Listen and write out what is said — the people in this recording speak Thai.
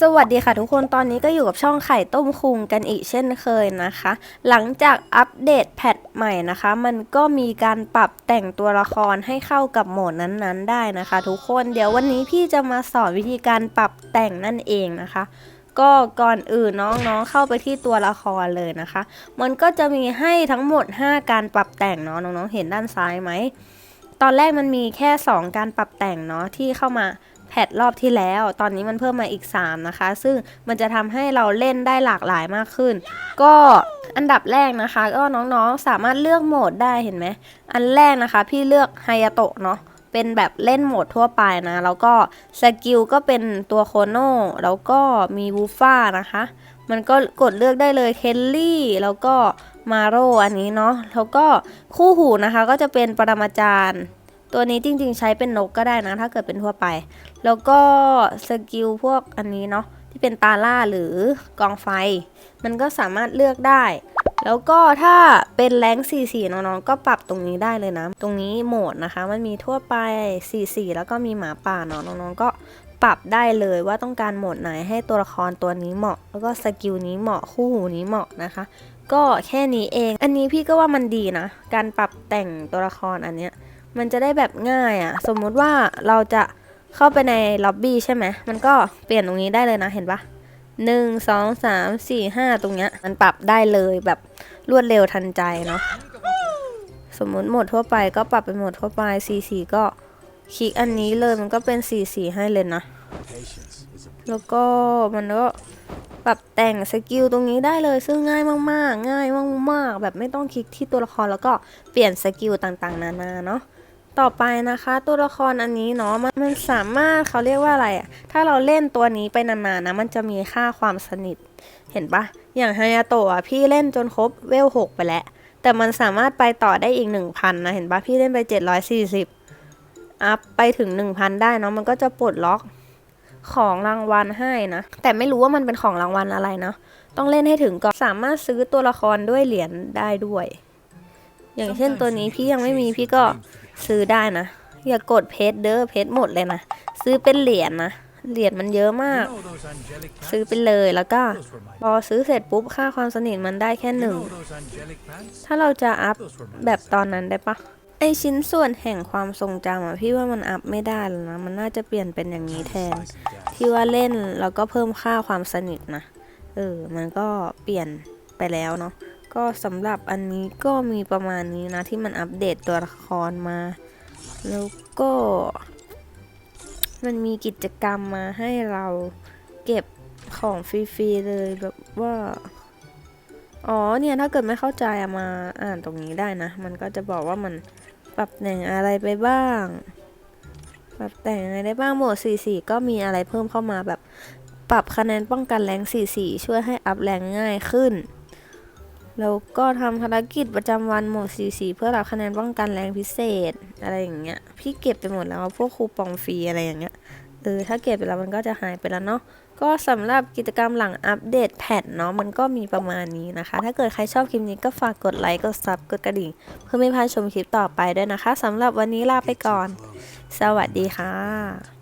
สวัสดีค่ะทุกคนตอนนี้ก็อยู่กับช่องไข่ต้มคุงกันอีกเช่นเคยนะคะ หลังจากอัปเดตแพทใหม่นะคะ มันก็มีการปรับแต่งตัวละครให้เข้ากับโหมดนั้นๆ ได้นะคะ ทุกคนเดี๋ยววันนี้พี่จะมาสอนวิธีการปรับแต่งนั่นเองนะคะ ก็ก่อนอื่นน้องๆเข้าไปที่ตัวละครเลยนะคะ มันก็จะมีให้ทั้งหมด 5 การปรับแต่งเนาะน้องๆเห็นด้านซ้ายไหมตอนแรกมันมีแค่ 2 การปรับแต่งเนาะที่เข้ามา แพทรอบที่แล้ว ตอนนี้มันเพิ่มมาอีก 3 นะคะ ซึ่งมันจะทำให้เราเล่นได้หลากหลายมากขึ้น ก็อันดับแรกนะคะ ก็น้องๆสามารถเลือกโหมดได้เห็นไหม อันแรกนะคะ พี่เลือกไฮยาโตะเนาะเป็นแบบเล่นโหมดทั่วไปนะ แล้วก็สกิลก็เป็นตัวโคโนแล้วก็มีวูฟ่านะคะ มันก็กดเลือกได้เลยเคลลี่ แล้วก็มาโรอันนี้เนาะแล้วก็คู่หูนะคะก็จะเป็นปรมาจารย์ ตัวนี้จริงๆใช้เป็นนกก็ได้นะ ถ้าเกิดเป็นทั่วไป แล้วก็สกิลพวกอันนี้เนาะที่เป็นตาล่าหรือกองไฟ มันก็สามารถเลือกได้ แล้วก็ถ้าเป็นแรง44น้องๆก็ปรับตรงนี้ได้เลยนะ ตรงนี้โหมดนะคะ มันมีทั่วไป 44 แล้วก็มีหมาป่าเนาะน้องๆก็ปรับได้เลยว่าต้องการโหมดไหนให้ตัวละครตัวนี้เหมาะ แล้วก็สกิลนี้เหมาะคู่หูนี้เหมาะนะคะ ก็แค่นี้เอง อันนี้พี่ก็ว่ามันดีนะ การปรับแต่งตัวละครอันเนี้ย มันจะได้แบบง่ายอะ่ะ สมมุติว่าเราจะเข้าไปในล็อบบี้ใช่ไหม มันก็เปลี่ยนตรงนี้ได้เลยนะ เห็นปะหนึ่งสองสามสี่ห้าตรงเนี้ย มันปรับได้เลยแบบรวดเร็วทันใจเนาะ สมมุติโหมดทั่วไปก็ปรับเป็นโหมดทั่วไป C4 ก็คลิกอันนี้เลยมันก็เป็น C4 ให้เลยนะ แล้วก็มันก็ปรับแต่งสกิลตรงนี้ได้เลยซึ่งง่ายมากๆ ง่ายมากๆ แบบไม่ต้องคลิกที่ตัวละครแล้วก็เปลี่ยนสกิลต่างๆ นานาเนาะ ต่อไปนะคะตัวละครอันนี้เนาะมันสามารถเขาเรียกว่าอะไรอะถ้าเราเล่นตัวนี้ไปนานๆนะมันจะมีค่าความสนิท เห็นปะอย่างไฮยาโตะพี่เล่นจนครบเวลหกไปแล้ว แต่มันสามารถไปต่อได้อีก1,000นะเห็นปะพี่เล่นไป740อัพไปถึง1,000ได้เนาะมันก็จะปลดล็อกของรางวัลให้นะ แต่ไม่รู้ว่ามันเป็นของรางวัลอะไรเนาะต้องเล่นให้ถึงก่อนสามารถซื้อตัวละครด้วยเหรียญได้ด้วย อย่างเช่นตัวนี้พี่ยังไม่มีพี่ก็ ซื้อได้นะ อย่ากดเพชรเด้อเพชรหมดเลยนะ ซื้อเป็นเหรียญนะเหรียญมันเยอะมาก ซื้อไปเลยแล้วก็พอซื้อเสร็จปุ๊บค่าความสนิทมันได้แค่หนึ่งถ้าเราจะอัพแบบตอนนั้นได้ปะไอชิ้นส่วนแห่งความทรงจำอะพี่ว่ามันอัพไม่ได้แล้วนะ มันน่าจะเปลี่ยนเป็นอย่างนี้แทน ที่ว่าเล่นแล้วก็เพิ่มค่าความสนิทนะ เออ มันก็เปลี่ยนไปแล้วเนาะ ก็สำหรับอันนี้ก็มีประมาณนี้นะที่มันอัปเดตตัวละครมา แล้วก็ มันมีกิจกรรมมาให้เราเก็บของฟรีๆเลยแบบว่าอ๋อเนี่ยถ้าเกิดไม่เข้าใจมาอ่านตรงนี้ได้นะ มันก็จะบอกว่ามันปรับแต่งอะไรไปบ้าง ปรับแต่งอะไรได้บ้างโหมด 44 ก็มีอะไรเพิ่มเข้ามาแบบปรับคะแนนป้องกันแรง 44 ช่วยให้อัพแรงง่ายขึ้น แล้วก็ทำภารกิจประจำวันหมด44เพื่อรับคะแนนป้องกันแรงพิเศษอะไรอย่างเงี้ย พี่เก็บไปหมดแล้วพวกคูปองฟรีอะไรอย่างเงี้ย เออ ถ้าเก็บไปแล้วมันก็จะหายไปแล้วเนาะ ก็สำหรับกิจกรรมหลังอัปเดตแพทเนาะ มันก็มีประมาณนี้นะคะ ถ้าเกิดใครชอบคลิปนี้ก็ฝากกดไลค์ กดซับ กดกระดิ่ง เพื่อไม่พลาดชมคลิปต่อไปด้วยนะคะสำหรับวันนี้ลาไปก่อน สวัสดีค่ะ